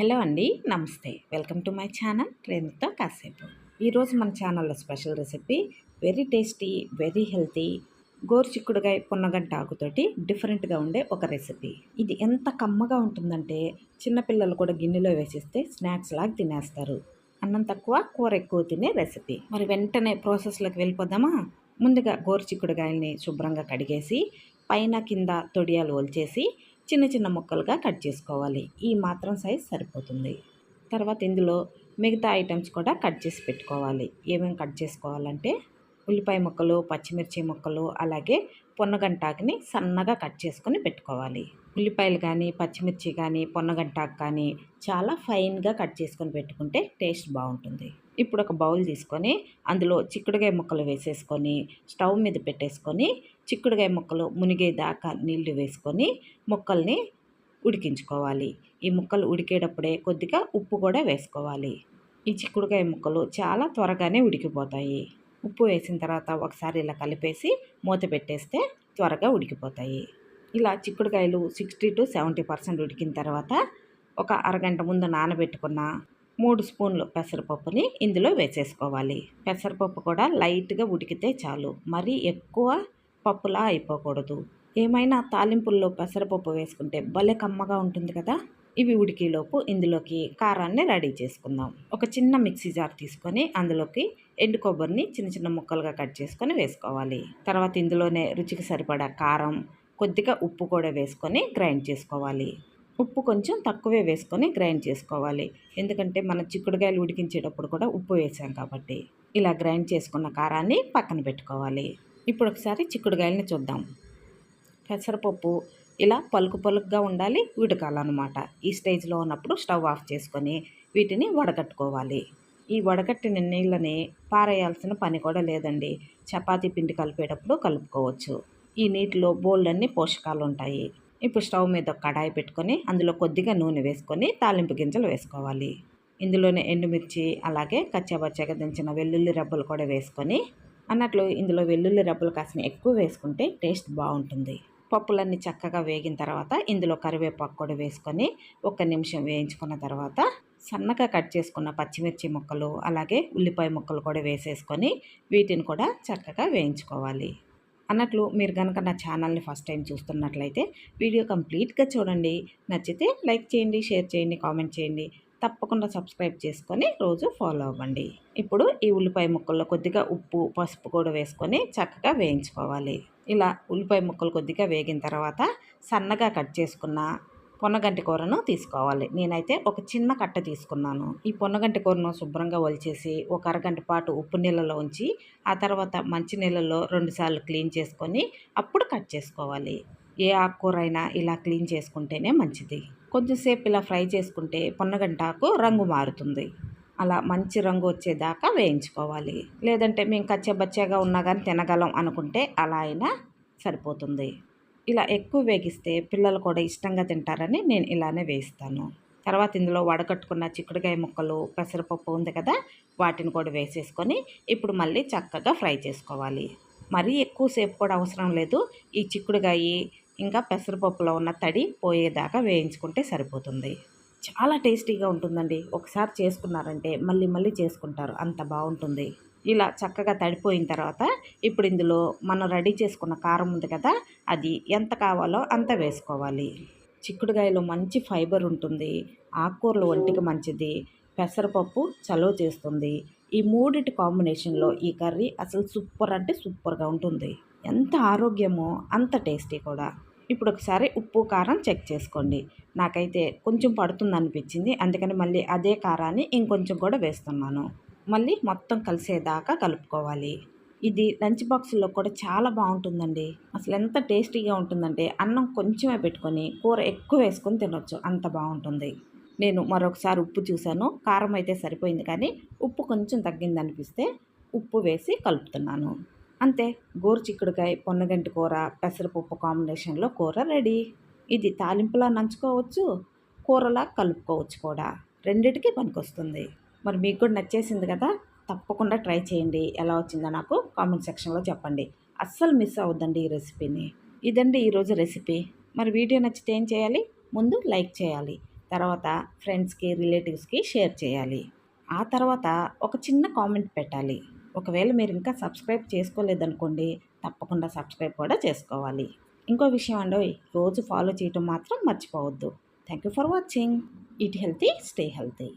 Hello అండి నమస్తే. Welcome to my channel ట్రైన్తో కాసేపు. ఈరోజు మన ఛానల్లో special recipe very tasty very healthy గోరుచిక్కుడుగాయ పున్నగంట ఆకుతోటి డిఫరెంట్గా ఉండే ఒక రెసిపీ. ఇది ఎంత కమ్మగా ఉంటుందంటే చిన్నపిల్లలు కూడా గిన్నెలో వేసిస్తే స్నాక్స్ లాగా తినేస్తారు. అన్నం తక్కువ కూర ఎక్కువ తినే రెసిపీ. మరి వెంటనే ప్రాసెస్లోకి వెళ్ళిపోదామా? ముందుగా గోరుచిక్కుడుగాయల్ని శుభ్రంగా కడిగేసి పైన కింద తొడియాలు ఒలిచేసి చిన్న చిన్న ముక్కలుగా కట్ చేసుకోవాలి. ఈ మాత్రం సైజ్ సరిపోతుంది. తర్వాత ఇందులో మిగతా ఐటమ్స్ కూడా కట్ చేసి పెట్టుకోవాలి. ఏమేమి కట్ చేసుకోవాలంటే ఉల్లిపాయ ముక్కలు పచ్చిమిర్చి ముక్కలు అలాగే పొన్నగంటాకుని సన్నగా కట్ చేసుకొని పెట్టుకోవాలి. ఉల్లిపాయలు కానీ పచ్చిమిర్చి కానీ పొన్నగంటాకు కానీ చాలా ఫైన్గా కట్ చేసుకొని పెట్టుకుంటే టేస్ట్ బాగుంటుంది. ఇప్పుడు ఒక బౌల్ తీసుకొని అందులో చిక్కుడుగాయ ముక్కలు వేసేసుకొని స్టవ్ మీద పెట్టేసుకొని చిక్కుడుగాయ ముక్కలు మునిగేదాకా నీళ్ళు వేసుకొని ముక్కల్ని ఉడికించుకోవాలి. ఈ ముక్కలు ఉడికేటప్పుడే కొద్దిగా ఉప్పు కూడా వేసుకోవాలి. ఈ చిక్కుడుకాయ ముక్కలు చాలా త్వరగానే ఉడికిపోతాయి. ఉప్పు వేసిన తర్వాత ఒకసారి ఇలా కలిపేసి మూత పెట్టేస్తే త్వరగా ఉడికిపోతాయి. ఇలా చిక్కుడుకాయలు సిక్స్టీ టు సెవెంటీ పర్సెంట్ ఉడికిన తర్వాత ఒక అరగంట ముందు నానబెట్టుకున్న మూడు స్పూన్లు పెసరపప్పుని ఇందులో వేసేసుకోవాలి. పెసరపప్పు కూడా లైట్గా ఉడికితే చాలు. మరీ ఎక్కువ పప్పులా అయిపోకూడదు. ఏమైనా తాలింపుల్లో పెసరపప్పు వేసుకుంటే భలే కమ్మగా ఉంటుంది కదా? ఇవి ఉడికేలోపు ఇందులోకి కారాన్ని రెడీ చేసుకుందాం. ఒక చిన్న మిక్సీ జార్ తీసుకొని అందులోకి ఎండు కొబ్బరిని చిన్న చిన్న ముక్కలుగా కట్ చేసుకొని వేసుకోవాలి. తర్వాత ఇందులోనే రుచికి సరిపడా కారం కొద్దిగా ఉప్పు కూడా వేసుకొని గ్రైండ్ చేసుకోవాలి. ఉప్పు కొంచెం తక్కువే వేసుకొని గ్రైండ్ చేసుకోవాలి. ఎందుకంటే మనం చిక్కుడుకాయలు ఉడికించేటప్పుడు కూడా ఉప్పు వేసాం కాబట్టి. ఇలా గ్రైండ్ చేసుకున్న కారాన్ని పక్కన పెట్టుకోవాలి. ఇప్పుడు ఒకసారి చిక్కుడుకాయలని చూద్దాం. పెసరపప్పు ఇలా పలుకు పలుకుగా ఉండాలి ఉడకాలన్నమాట. ఈ స్టేజ్లో ఉన్నప్పుడు స్టవ్ ఆఫ్ చేసుకొని వీటిని వడగట్టుకోవాలి. ఈ వడగట్టిన నీళ్ళని పారేయాల్సిన పని కూడా లేదండి. చపాతీ పిండి కలిపేటప్పుడు కలుపుకోవచ్చు. ఈ నీటిలో బోల్డన్ని పోషకాలు ఉంటాయి ఇప్పుడు స్టవ్ మీద ఒక కడాయి పెట్టుకొని అందులో కొద్దిగా నూనె వేసుకొని తాలింపు గింజలు వేసుకోవాలి. ఇందులోనే ఎండుమిర్చి అలాగే కచ్చాబచ్చాగా దించిన వెల్లుల్లి రెబ్బలు కూడా వేసుకొని అన్నట్లు ఇందులో వెల్లుల్లి రెబ్బలు కాసిన ఎక్కువ వేసుకుంటే టేస్ట్ బాగుంటుంది. పప్పులన్నీ చక్కగా వేగిన తర్వాత ఇందులో కరివేపాకు కూడా వేసుకొని ఒక్క నిమిషం వేయించుకున్న తర్వాత సన్నగా కట్ చేసుకున్న పచ్చిమిర్చి ముక్కలు అలాగే ఉల్లిపాయ ముక్కలు కూడా వేసేసుకొని వీటిని కూడా చక్కగా వేయించుకోవాలి. అన్నట్లు మీరు కనుక నా ఛానల్ని ఫస్ట్ టైం చూస్తున్నట్లయితే వీడియో కంప్లీట్గా చూడండి. నచ్చితే లైక్ చేయండి షేర్ చేయండి కామెంట్ చేయండి. తప్పకుండా సబ్స్క్రైబ్ చేసుకొని రోజు ఫాలో అవ్వండి. ఇప్పుడు ఈ ఉల్లిపాయ ముక్కల్లో కొద్దిగా ఉప్పు పసుపు కూడా వేసుకొని చక్కగా వేయించుకోవాలి. ఇలా ఉల్లిపాయ ముక్కలు కొద్దిగా వేగిన తర్వాత సన్నగా కట్ చేసుకున్న పొన్నగంటి కూరను తీసుకోవాలి. నేనైతే ఒక చిన్న కట్ట తీసుకున్నాను. ఈ పొన్నగంటి కూరను శుభ్రంగా ఒలిచేసి ఒక అరగంట పాటు ఉప్పు నీళ్ళలో ఉంచి ఆ తర్వాత మంచి నీళ్ళలో రెండుసార్లు క్లీన్ చేసుకొని అప్పుడు కట్ చేసుకోవాలి. ఏ ఆకుకూర అయినా ఇలా క్లీన్ చేసుకుంటేనే మంచిది. కొంచెంసేపు ఇలా ఫ్రై చేసుకుంటే పొన్నగంటాకు రంగు మారుతుంది. అలా మంచి రంగు వచ్చేదాకా వేయించుకోవాలి. లేదంటే మేము కచ్చబచ్చగా ఉన్నా కానీ తినగలం అనుకుంటే అలా అయినా సరిపోతుంది. ఇలా ఎక్కువ వేగిస్తే పిల్లలు కూడా ఇష్టంగా తింటారని నేను ఇలానే వేయిస్తాను. తర్వాత ఇందులో వడకట్టుకున్న చిక్కుడుకాయ ముక్కలు పెసరపప్పు ఉంది కదా వాటిని కూడా వేసేసుకొని ఇప్పుడు మళ్ళీ చక్కగా ఫ్రై చేసుకోవాలి. మరీ ఎక్కువసేపు కూడా అవసరం లేదు. ఈ చిక్కుడుకాయ ఇంకా పెసరపప్పులో ఉన్న తడి పోయేదాకా వేయించుకుంటే సరిపోతుంది. చాలా టేస్టీగా ఉంటుందండి. ఒకసారి చేసుకున్నారంటే మళ్ళీ మళ్ళీ చేసుకుంటారు. అంత బాగుంటుంది. ఇలా చక్కగా తడిపోయిన తర్వాత ఇప్పుడు ఇందులో మనం రెడీ చేసుకున్న కారం ఉంది కదా అది ఎంత కావాలో అంత వేసుకోవాలి. చిక్కుడుకాయలో మంచి ఫైబర్ ఉంటుంది. ఆకుకూరలు ఒంటికి మంచిది. పెసరపప్పు చలువ చేస్తుంది. ఈ మూడిటి కాంబినేషన్లో ఈ కర్రీ అసలు సూపర్ అంటే సూపర్గా ఉంటుంది. ఎంత ఆరోగ్యమో అంత టేస్టీ కూడా. ఇప్పుడు ఒకసారి ఉప్పు కారం చెక్ చేసుకోండి. నాకైతే కొంచెం పడుతుంది అనిపించింది అందుకని మళ్ళీ అదే కారాన్ని ఇంకొంచెం కూడా వేస్తున్నాను. మళ్ళీ మొత్తం కలిసేదాకా కలుపుకోవాలి. ఇది లంచ్ బాక్స్లో కూడా చాలా బాగుంటుందండి. అసలు ఎంత టేస్టీగా ఉంటుందంటే అన్నం కొంచెమే పెట్టుకొని కూర ఎక్కువ వేసుకొని తినొచ్చు. అంత బాగుంటుంది. నేను మరొకసారి ఉప్పు చూశాను. కారం అయితే సరిపోయింది కానీ ఉప్పు కొంచెం తగ్గిందనిపిస్తే ఉప్పు వేసి కలుపుతున్నాను. అంతే. గోరు చిక్కుడుకాయ పొన్నగంటి కూర పెసరపప్పు కాంబినేషన్లో కూర రెడీ. ఇది తాలింపులా నంచుకోవచ్చు కూరలా కలుపుకోవచ్చు కూడా. రెండిటికి పనికొస్తుంది. మరి మీకు కూడా నచ్చేసింది కదా? తప్పకుండా ట్రై చేయండి. ఎలా వచ్చిందో నాకు కామెంట్ సెక్షన్లో చెప్పండి. అస్సలు మిస్ అవ్వద్దండి ఈ రెసిపీని. ఇదండి ఈరోజు రెసిపీ. మరి వీడియో నచ్చితే ఏం చేయాలి? ముందు లైక్ చేయాలి. తర్వాత ఫ్రెండ్స్కి రిలేటివ్స్కి షేర్ చేయాలి. ఆ తర్వాత ఒక చిన్న కామెంట్ పెట్టాలి. ఒకవేళ మీరు ఇంకా సబ్స్క్రైబ్ చేసుకోలేదనుకోండి తప్పకుండా సబ్స్క్రైబ్ కూడా చేసుకోవాలి. ఇంకో విషయం అండి రోజు ఫాలో చేయటం మాత్రం మర్చిపోవద్దు. Thank you for watching eat healthy stay healthy